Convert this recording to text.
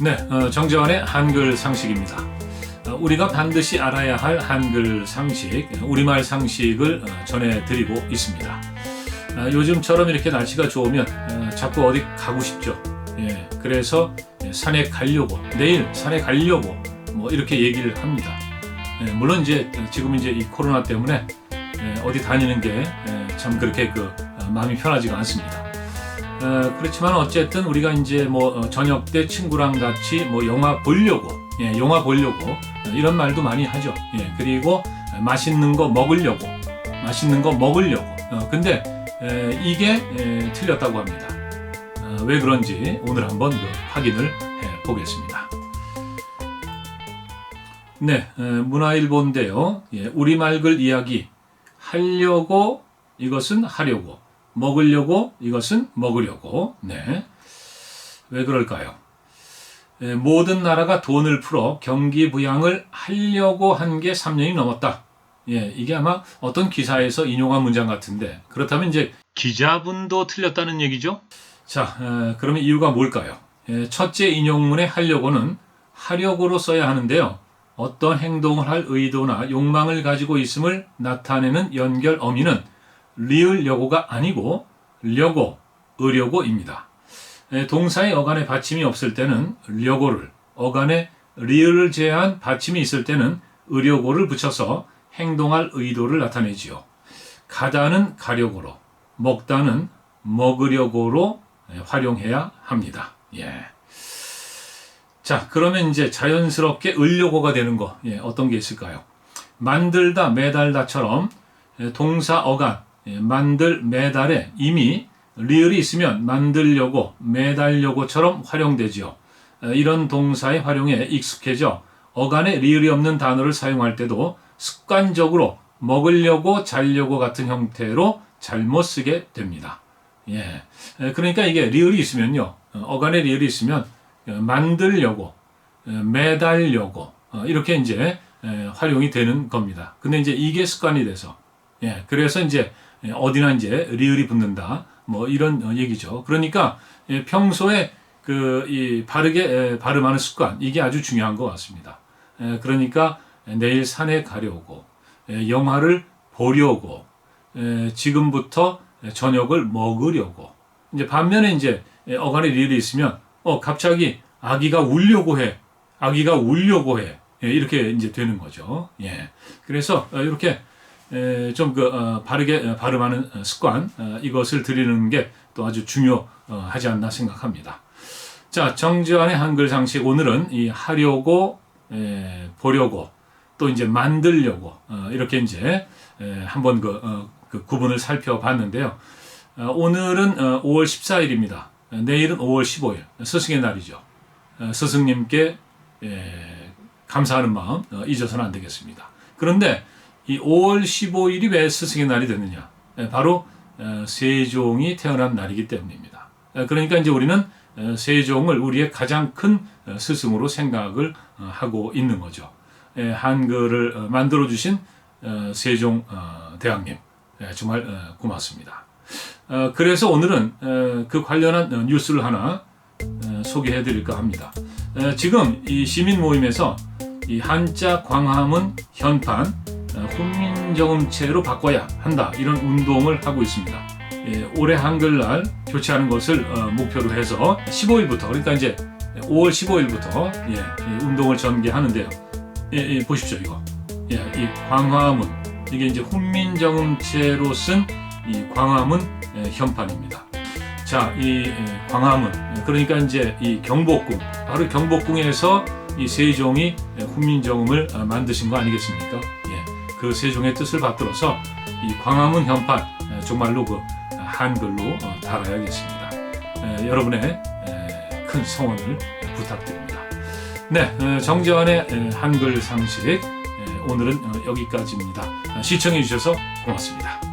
네, 어, 정재환의 한글 상식입니다. 어, 우리가 반드시 알아야 할 한글 상식, 우리말 상식을 어, 전해드리고 있습니다. 어, 요즘처럼 이렇게 날씨가 좋으면 어, 자꾸 어디 가고 싶죠. 예, 그래서 산에 가려고 내일 산에 가려고 뭐 이렇게 얘기를 합니다. 예, 물론 이제 지금 이제 이 코로나 때문에 예, 어디 다니는 게 참 그렇게 그 어, 마음이 편하지가 않습니다. 어, 그렇지만 어쨌든 우리가 이제 뭐 어, 저녁 때 친구랑 같이 뭐 영화 보려고, 예, 영화 보려고 어, 이런 말도 많이 하죠. 예, 그리고 어, 맛있는 거 먹으려고, 맛있는 거 먹으려고. 어, 근데 에, 이게 에, 틀렸다고 합니다. 어, 왜 그런지 오늘 한번 그 확인을 해 보겠습니다. 네, 에, 문화일보인데요. 예, 우리말 글 이야기 하려고 이것은 하려고 먹으려고 이것은 먹으려고 네. 왜 그럴까요? 에, 모든 나라가 돈을 풀어 경기 부양을 하려고 한 게 3년이 넘었다. 예, 이게 아마 어떤 기사에서 인용한 문장 같은데 그렇다면 이제 기자분도 틀렸다는 얘기죠? 자, 에, 그러면 이유가 뭘까요? 에, 첫째 인용문의 하려고는 하려고로 써야 하는데요. 어떤 행동을 할 의도나 욕망을 가지고 있음을 나타내는 연결 어미는 리을려고가 아니고 려고, 의려고입니다. 에, 동사의 어간에 받침이 없을 때는 려고를, 어간에 리을을 제한 받침이 있을 때는 의려고를 붙여서 행동할 의도를 나타내지요. 가다는 가려고로, 먹다는 먹으려고로 에, 활용해야 합니다. 예. 자, 그러면 이제 자연스럽게 을려고가 되는 거, 예, 어떤 게 있을까요? 만들다, 매달다처럼 예, 동사 어간, 예, 만들, 매달에 이미 리을이 있으면 만들려고, 매달려고처럼 활용되지요. 에, 이런 동사의 활용에 익숙해져 어간에 리을이 없는 단어를 사용할 때도 습관적으로 먹으려고, 자려고 같은 형태로 잘못 쓰게 됩니다. 예. 에, 그러니까 이게 리을이 있으면요. 어, 어간에 리을이 있으면 어, 만들려고, 어, 매달려고, 어, 이렇게 이제 에, 활용이 되는 겁니다. 근데 이제 이게 습관이 돼서, 예, 그래서 이제 예, 어디나 이제 리을이 붙는다, 뭐 이런 어, 얘기죠. 그러니까 예, 평소에 그 이 바르게 에, 발음하는 습관 이게 아주 중요한 것 같습니다. 에, 그러니까 내일 산에 가려고, 에, 영화를 보려고, 에, 지금부터 저녁을 먹으려고. 이제 반면에 이제 에, 어간에 리을이 있으면 어 갑자기 아기가 울려고 해, 아기가 울려고 해 예, 이렇게 이제 되는 거죠. 예, 그래서 어, 이렇게 좀그 어, 바르게 어, 발음하는 어, 습관 어, 이것을 들이는 게 또 아주 중요하지 않나 생각합니다. 자, 정지환의 한글 상식 오늘은 이 하려고 에, 보려고 또 이제 만들려고 어, 이렇게 이제 에, 한번 그, 어, 그 구분을 살펴봤는데요. 어, 오늘은 어, 5월 14일입니다. 내일은 5월 15일 스승의 날이죠. 어, 스승님께 에, 감사하는 마음 어, 잊어서는 안 되겠습니다. 그런데 이 5월 15일이 왜 스승의 날이 됐느냐? 에, 바로 어, 세종이 태어난 날이기 때문입니다. 에, 그러니까 이제 우리는 어, 세종을 우리의 가장 큰 어, 스승으로 생각을 어, 하고 있는 거죠. 에, 한글을 어, 만들어 주신 어, 세종 어, 대왕님 에, 정말 어, 고맙습니다. 어, 그래서 오늘은 어, 그 관련한 어, 뉴스를 하나 어, 소개해 드릴까 합니다. 어, 지금 이 시민 모임에서 이 한자 광화문 현판 어, 훈민정음체로 바꿔야 한다 이런 운동을 하고 있습니다. 예, 올해 한글날 교체하는 것을 어, 목표로 해서 15일부터 그러니까 이제 5월 15일부터 예, 이 운동을 전개하는데요. 예, 예, 보십시오 이거. 예, 이 광화문 이게 이제 훈민정음체로 쓴 이 광화문 예, 현판입니다. 자, 이 예, 광화문 그러니까 이제 이 경복궁 바로 경복궁에서 이 세종이 예, 훈민정음을 어, 만드신 거 아니겠습니까? 예, 그 세종의 뜻을 받들어서 이 광화문 현판 예, 정말로 그 한글로 어, 달아야겠습니다. 예, 여러분의 예, 큰 성원을 부탁드립니다. 네, 어, 정재환의 예, 한글 상식 예, 오늘은 어, 여기까지입니다. 어, 시청해 주셔서 고맙습니다.